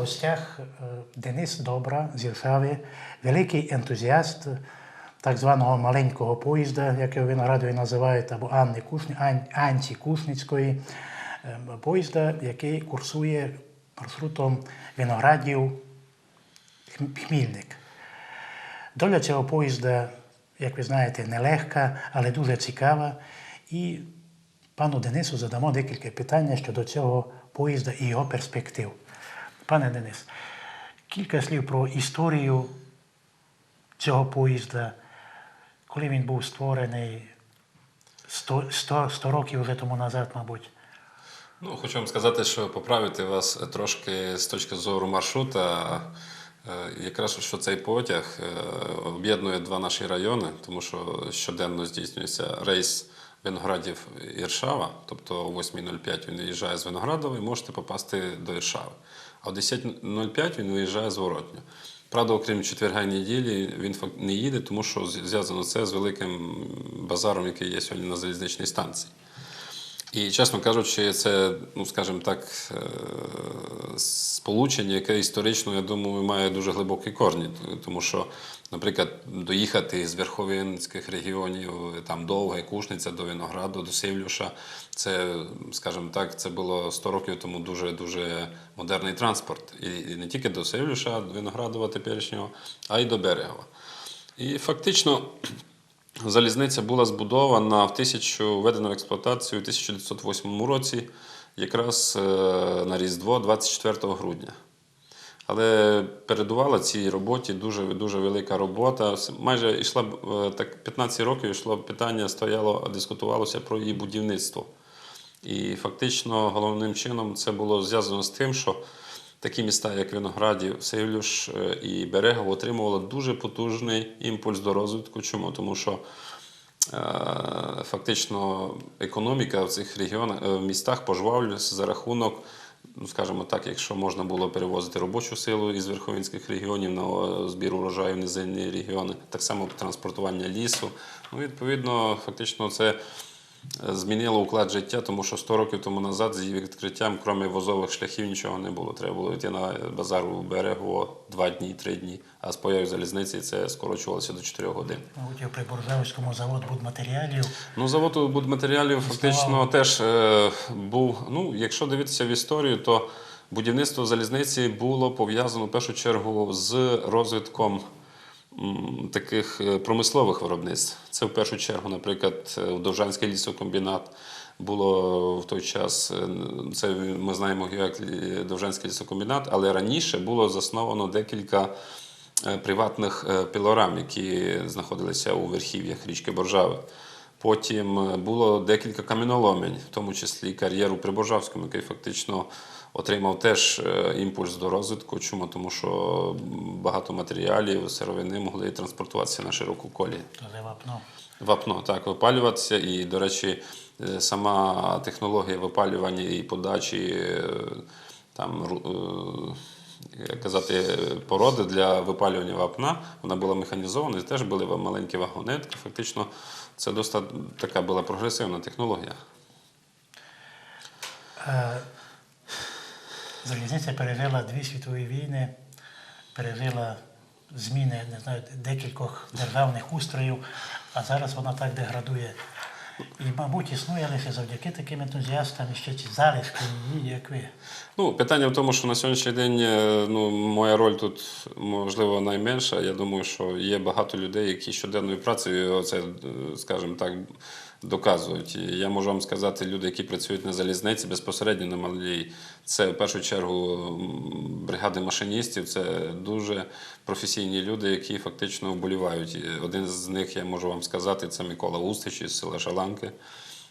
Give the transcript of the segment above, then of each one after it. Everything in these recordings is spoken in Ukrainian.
гостях е, Денис Добра з Іршави, великий ентузіаст так званого маленького поїзда, як його Виноградові називають, або Анни Кушні, Анці Кушницької е, поїзда, який курсує маршрутом Виноградів Хмільник. Доля цього поїзда, як ви знаєте, нелегка, але дуже цікава. І пану Денису задамо декілька питань щодо цього поїзда і його перспектив. Пане Денис, кілька слів про історію цього поїзда, коли він був створений 100, 100, 100 років вже тому назад, мабуть. Ну, хочу вам сказати, що поправити вас трошки з точки зору маршрута. Е, Якраз що цей потяг е, об'єднує два наші райони, тому що щоденно здійснюється рейс Виноградів Іршава, тобто о 8.05 він виїжджає з Виноградова і можете попасти до Іршави. А о 10.05 він виїжджає зворотньо. Правда, окрім четверга і неділі, він не їде, тому що зв'язано це з великим базаром, який є сьогодні на залізничній станції. І, чесно кажучи, це, ну скажімо так, е, сполучення, яке історично, я думаю, має дуже глибокі корні. Тому що, наприклад, доїхати з верховинських регіонів, там Довге, Кушниця до Винограду, до Сивлюша, це, скажімо так, це було 100 років тому дуже дуже модерний транспорт. І не тільки до Сивлюша, Виноградова теперішнього, а й до Берегова. І фактично. Залізниця була збудована в тисячу введена в експлуатацію у 1908 році, якраз е, на Різдво 24 грудня. Але передувала цій роботі дуже, дуже велика робота. Майже йшла е, так 15 років йшло питання, стояло, дискутувалося про її будівництво. І фактично головним чином це було зв'язано з тим, що такі міста, як Виноградів, Сивлюш е, і Берегово, отримували дуже потужний імпульс до розвитку. Чому? Тому що е, фактично економіка в цих регіонах, е, в містах пожвавлювалася за рахунок, ну скажімо так, якщо можна було перевозити робочу силу із верховинських регіонів на збір урожаю в низинні регіони, так само транспортування лісу. Ну, відповідно, фактично, це змінило уклад життя, тому що 100 років тому назад з її відкриттям, крім возових шляхів, нічого не було. Треба було йти на базар у берегово два дні, три дні, а з появою залізниці це скорочувалося до 4 годин. Мабуть, і при Боржавському завод будматеріалів. Ну, завод будматеріалів фактично теж е, був. Ну, якщо дивитися в історію, то будівництво залізниці було пов'язано в першу чергу з розвитком таких е, промислових виробництв. Це в першу чергу, наприклад, е, Довжанський лісокомбінат. Було в той час, е, це ми знаємо як Довжанський лісокомбінат, але раніше було засновано декілька приватних пілорам, які знаходилися у верхів'ях річки Боржави. Потім було декілька каміноломень, в тому числі кар'єр у Приборжавському, який фактично отримав теж е, імпульс до розвитку. Чому? Тому що багато матеріалів, сировини могли транспортуватися на широку колію. То це вапно. Вапно так випалюватися, і, до речі, е, сама технологія випалювання і подачі е, там, як казати, породи для випалювання вапна, вона була механізована, і теж були маленькі вагонетки. Фактично, це досить така була прогресивна технологія. Залізниця пережила дві світові війни, пережила зміни не знаю, декількох державних устроїв, а зараз вона так деградує. І, мабуть, існує лише завдяки таким ентузіастам і ще ці залишки її, як ви. Ну, питання в тому, що на сьогоднішній день е, ну, моя роль тут можливо найменша. Я думаю, що є багато людей, які щоденною працею це, е, скажімо так, доказують. Я можу вам сказати, люди, які працюють на залізниці безпосередньо на малій, це в першу чергу бригади машиністів, це дуже професійні люди, які фактично вболівають. Один з них я можу вам сказати, це Микола Устич із села Шаланки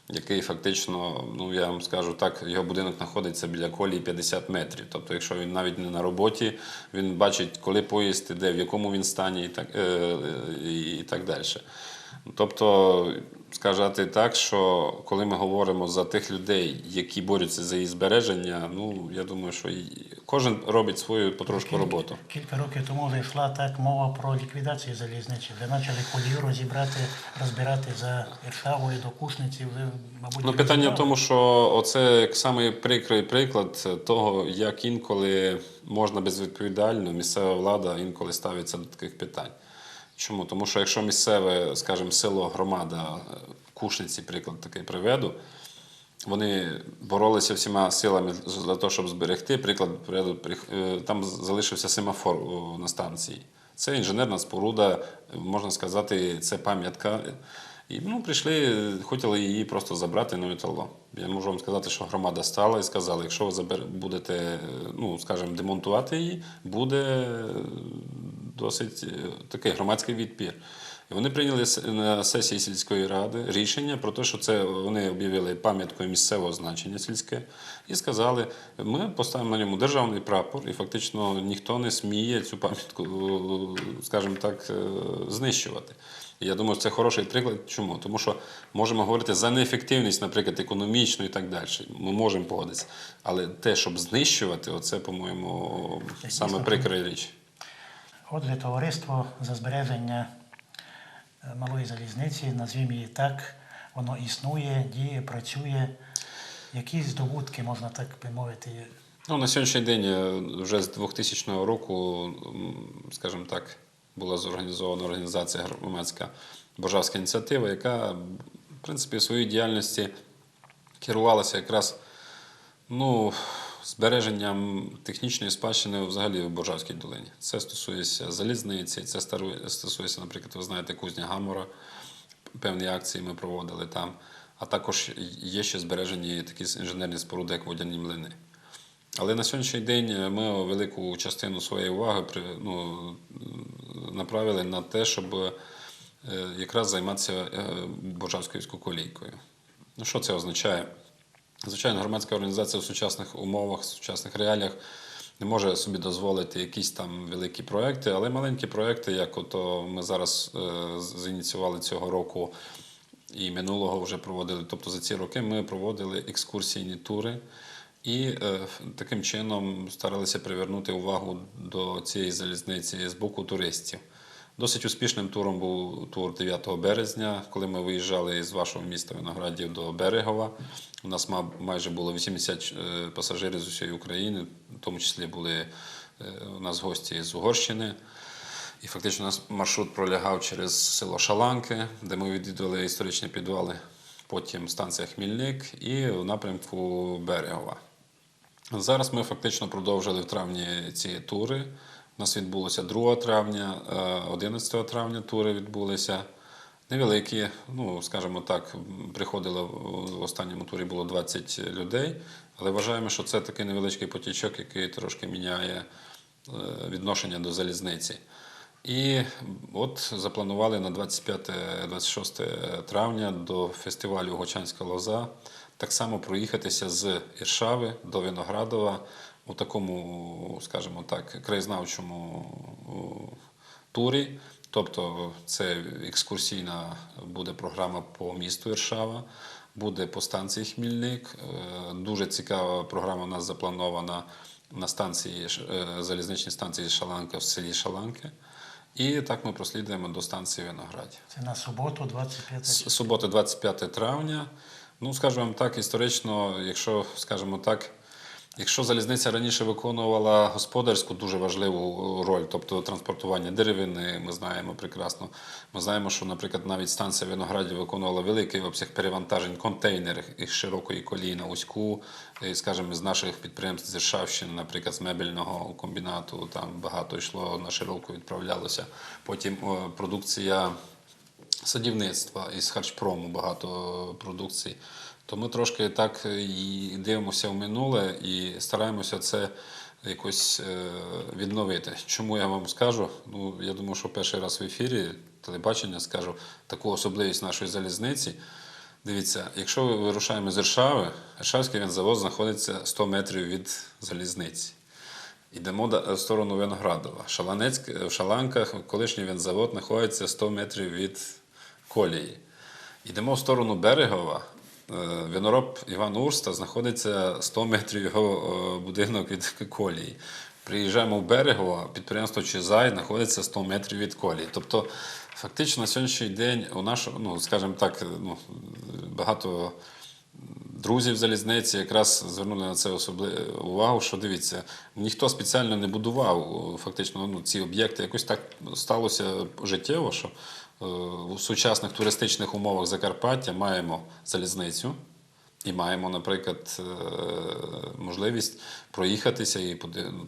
який фактично, ну я вам скажу так, його будинок знаходиться біля колії 50 метрів. Тобто, якщо він навіть не на роботі, він бачить, коли поїзд іде, в якому він стані і так, е, і, і так далі. Тобто, сказати так, що коли ми говоримо за тих людей, які борються за її збереження, ну я думаю, що кожен робить свою потрошку роботу. Кілька років тому зайшла так мова про ліквідацію залізничі. Ви почали колію розібрати, розбирати за Іршавою до Кушниці. Ви, мабуть, Ну, питання в тому, що оце як самий прикрий приклад того, як інколи можна безвідповідально, місцева влада інколи ставиться до таких питань. Чому? Тому що якщо місцеве, скажімо, село, громада, е, Кушниці, приклад такий приведу, вони боролися всіма силами для того, щоб зберегти. Приклад, е, там залишився семафор на станції. Це інженерна споруда, можна сказати, це пам'ятка. І ну, прийшли, хотіли її просто забрати на металло. Я можу вам сказати, що громада стала і сказала, якщо ви забер... будете, ну, скажімо, демонтувати її, буде е, досить е, такий громадський відпір. І вони прийняли на сесії сільської ради рішення про те, що це вони об'явили пам'яткою місцевого значення сільське, і сказали, ми поставимо на ньому державний прапор, і фактично ніхто не сміє цю пам'ятку, скажімо так, е, знищувати. І я думаю, це хороший приклад. Чому? Тому що можемо говорити за неефективність, наприклад, економічну і так далі. Ми можемо погодитися. Але те, щоб знищувати, оце, по-моєму, саме прикра річ. Отже, товариство за збереження е, малої залізниці, назвімо її так, воно існує, діє, працює. Які здобутки, можна так би мовити, є? Ну, на сьогоднішній день е, вже з 2000 року, скажімо так, була зорганізована організація громадська Боржавська ініціатива, яка, в принципі, в своїй діяльності керувалася якраз ну, збереженням технічної спадщини взагалі в Боржавській долині. Це стосується залізниці, це стосується, наприклад, ви знаєте, кузня Гамора. Певні акції ми проводили там. А також є ще збережені такі інженерні споруди, як водяні млини. Але на сьогоднішній день ми велику частину своєї уваги ну, направили на те, щоб е, якраз займатися е, Боржавською колійкою. Ну, що це означає? Звичайно, громадська організація в сучасних умовах, в сучасних реаліях не може собі дозволити якісь там великі проекти, але маленькі проекти, як ото ми зараз е, зініціювали цього року і минулого вже проводили. Тобто за ці роки ми проводили екскурсійні тури і е, таким чином старалися привернути увагу до цієї залізниці з боку туристів. Досить успішним туром був тур 9 березня, коли ми виїжджали з вашого міста Виноградів до Берегова. У нас ма- майже було 80 е, пасажирів з усієї України, в тому числі були е, у нас гості з Угорщини. І фактично у нас маршрут пролягав через село Шаланки, де ми відвідували історичні підвали, потім станція Хмільник і в напрямку Берегова. Зараз ми фактично продовжили в травні ці тури. У нас відбулося 2 травня, е, 11 травня тури відбулися. Невеликі, ну скажімо так, приходило в останньому турі було 20 людей, але вважаємо, що це такий невеличкий потічок, який трошки міняє е, відношення до залізниці. І от запланували на 25-26 травня до фестивалю Гочанська лоза так само проїхатися з Іршави до Виноградова у такому, скажімо так, краєзнавчому турі. Тобто це екскурсійна буде програма по місту Іршава, буде по станції Хмільник. Е, Дуже цікава програма у нас запланована на станції е, залізничній станції Шаланка в селі Шаланки. І так ми прослідуємо до станції Виноградів. Це на суботу, 25 С- Субота, 25 травня. Ну, скажімо так, історично, якщо, скажімо так, якщо залізниця раніше виконувала господарську дуже важливу роль, тобто транспортування деревини, ми знаємо прекрасно. Ми знаємо, що, наприклад, навіть станція Виноградів виконувала великий обсяг перевантажень контейнерів із широкої колії на вузьку, і, скажімо, з наших підприємств з Іршавщини, наприклад, з мебельного комбінату, там багато йшло на широку, відправлялося. Потім продукція садівництва із харчпрому багато продукцій, то ми трошки так і дивимося в минуле і стараємося це якось е, відновити. Чому я вам скажу? Ну, я думаю, що перший раз в ефірі телебачення скажу таку особливість нашої залізниці. Дивіться, якщо ми вирушаємо з Іршави, Іршавський вінзавод знаходиться 100 метрів від залізниці. Йдемо в сторону Виноградова. Шаланецьк, в Шаланках колишній вінзавод знаходиться 100 метрів від колії. Йдемо в сторону Берегова. Е, Винороб Іван Урста знаходиться 100 метрів його е, будинок від колії. Приїжджаємо в Берегово, підприємство Чизай знаходиться 100 метрів від колії. Тобто, фактично на сьогоднішній день у нашого, ну, скажімо так, ну, багато друзів залізниці якраз звернули на це особливу увагу, що дивіться, ніхто спеціально не будував фактично ну, ці об'єкти. Якось так сталося життєво, що е, у сучасних туристичних умовах Закарпаття маємо залізницю. І маємо, наприклад, е, можливість проїхатися і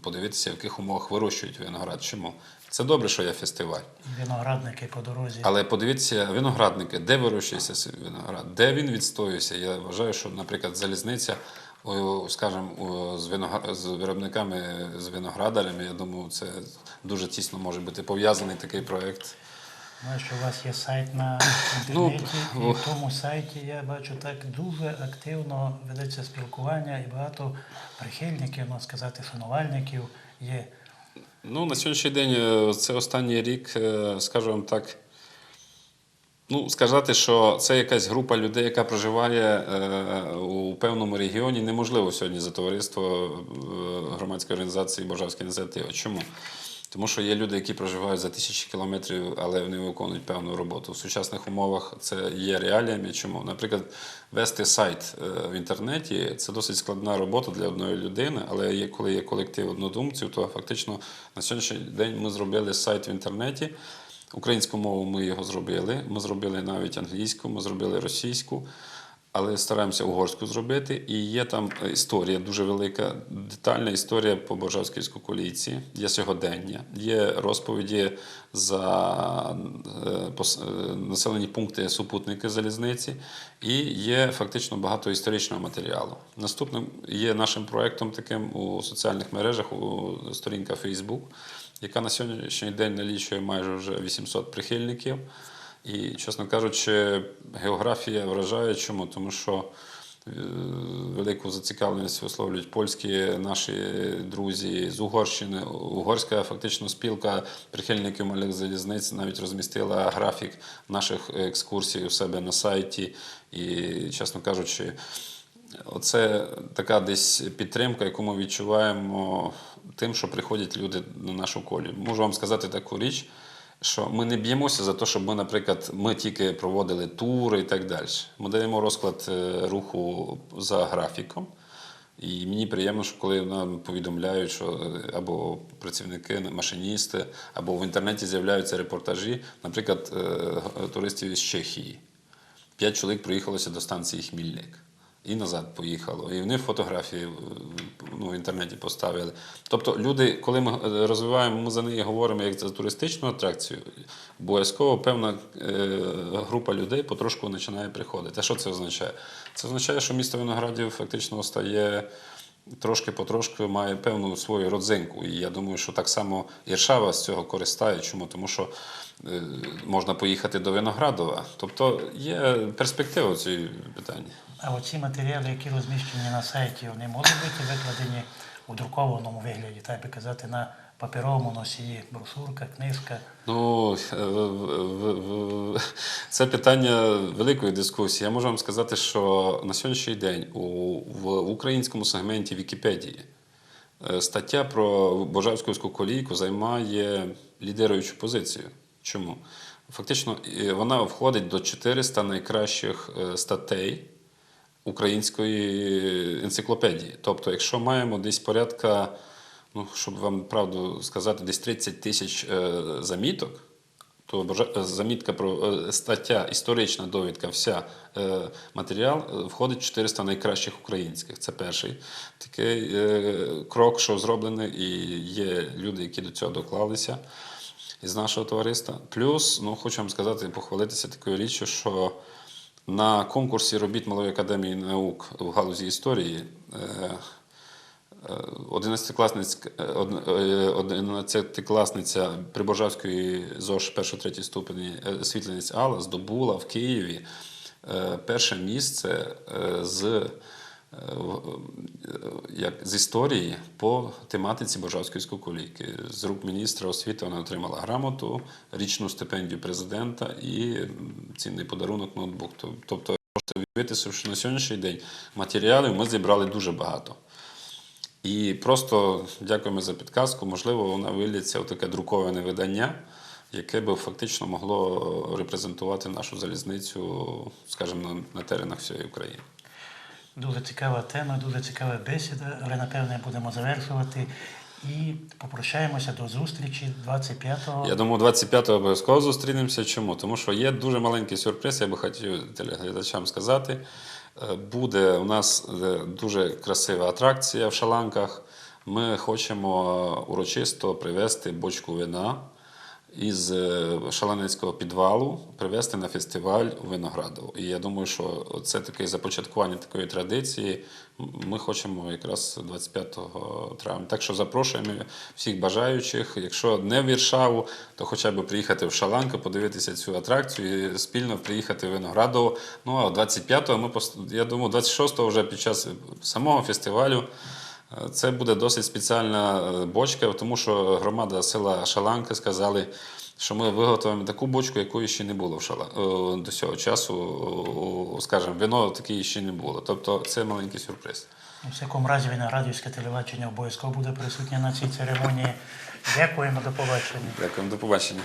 подивитися, в яких умовах вирощують виноград. Чому? Це добре, що є фестиваль. Виноградники по дорозі. Але подивіться, виноградники, де вирощується виноград, де він відстоюється. Я вважаю, що, наприклад, залізниця, скажімо, з, виногра- з виробниками, з виноградарями, я думаю, це дуже тісно може бути пов'язаний такий проєкт. Знаю, що у вас є сайт на Ну, і в тому сайті я бачу так дуже активно ведеться спілкування і багато прихильників, можна сказати, шанувальників є. Ну, на сьогоднішній день е, це останній рік, е, скажімо так. Ну, сказати, що це якась група людей, яка проживає е, у певному регіоні, неможливо сьогодні за товариство громадської організації Божавська ініціатива. Чому? Тому що є люди, які проживають за тисячі кілометрів, але вони виконують певну роботу. В сучасних умовах це є реаліями. Чому? Наприклад, вести сайт е, в інтернеті це досить складна робота для одної людини, але коли є колектив однодумців, то фактично на сьогоднішній день ми зробили сайт в інтернеті. Українську мову ми його зробили. Ми зробили навіть англійську, ми зробили російську, але стараємося угорську зробити. І є там історія дуже велика, детальна історія по Боржавській колійці. Є сьогодення, є розповіді за е, е, населені пункти супутники залізниці, і є фактично багато історичного матеріалу. Наступним є нашим проектом таким у соціальних мережах, у сторінка Facebook яка на сьогоднішній день налічує майже вже 800 прихильників. І, чесно кажучи, географія вражає чому? Тому що е, велику зацікавленість висловлюють польські наші друзі з Угорщини. Угорська фактично спілка прихильників малих залізниць навіть розмістила графік наших екскурсій у себе на сайті. І, чесно кажучи, Оце така десь підтримка, яку ми відчуваємо тим, що приходять люди на нашу колію. Можу вам сказати таку річ, що ми не б'ємося за те, щоб ми, наприклад, ми тільки проводили тури і так далі. Ми даємо розклад е, руху за графіком. І мені приємно, що коли нам повідомляють, що е, або працівники, машиністи, або в інтернеті з'являються репортажі, наприклад, е, туристів із Чехії. П'ять чоловік приїхалося до станції Хмільник. І назад поїхало. І вони фотографії ну, в інтернеті поставили. Тобто, люди, коли ми е, розвиваємо, ми за неї говоримо як за туристичну атракцію, обов'язково певна е, група людей потрошку починає приходити. А що це означає? Це означає, що місто Виноградів фактично стає трошки потрошки має певну свою родзинку. І я думаю, що так само Іршава з цього користає. Чому? Тому що е, можна поїхати до Виноградова. Тобто є перспектива в цій питанні. А оці матеріали, які розміщені на сайті, вони можуть бути викладені у друкованому вигляді, так би казати, на паперовому носії, брошурка, книжка. Ну, е, це питання великої дискусії. Я можу вам сказати, що на сьогоднішній день у, в українському сегменті Вікіпедії е, стаття про Божавську колійку займає лідируючу позицію. Чому? Фактично, вона входить до 400 найкращих е, статей української енциклопедії. Тобто, якщо маємо десь порядка, ну, щоб вам правду сказати, десь 30 тисяч е, заміток, то е, замітка про е, стаття, історична довідка, вся матеріал входить 400 найкращих українських. Це перший такий крок, що зроблений, і є люди, які до цього доклалися із нашого товариства. Плюс, ну, хочу вам сказати, похвалитися такою річчю, що на конкурсі робіт Малої академії наук в галузі історії. е, 11-класниця Прибожавської ЗОЖ 1-3 ступені світленець Алла здобула в Києві е, перше місце е, з е, е, як з історії по тематиці Божавської скуколійки. З рук міністра освіти вона отримала грамоту, річну стипендію президента і цінний подарунок ноутбук. Тоб- Тобто, можете уявити, що на сьогоднішній день матеріалів ми зібрали дуже багато. І просто дякуємо за підказку. Можливо, вона виліться у таке друковане видання, яке би фактично могло репрезентувати нашу залізницю, скажімо, на теренах всієї України. Дуже цікава тема, дуже цікава бесіда, але напевне будемо завершувати і попрощаємося до зустрічі 25-го. Я думаю, 25-го обов'язково зустрінемося. Чому? Тому що є дуже маленький сюрприз, я би хотів телеглядачам сказати. Е, Буде у нас е, дуже красива атракція в Шаланках. Ми хочемо урочисто привезти бочку вина із е, Шаланецького підвалу, привезти на фестиваль у Виноградово. І я думаю, що це таке започаткування такої традиції. Ми хочемо якраз 25 травня. Так що запрошуємо всіх бажаючих. Якщо не в Віршаву, то хоча б приїхати в Шаланку, подивитися цю атракцію і спільно приїхати в Виноградово. Ну а 25-го ми пос- я думаю, 26-го вже під час самого фестивалю. Це буде досить спеціальна е, бочка, тому що громада села Шаланки сказали, що ми виготовимо таку бочку, якої ще не було в Шала... е, до цього часу. Скажімо, вино таке ще не було. Тобто це маленький сюрприз. У всякому разі, Виноградівське телебачення обов'язково буде присутнє на цій церемонії. Дякуємо, до побачення. Дякую, до побачення.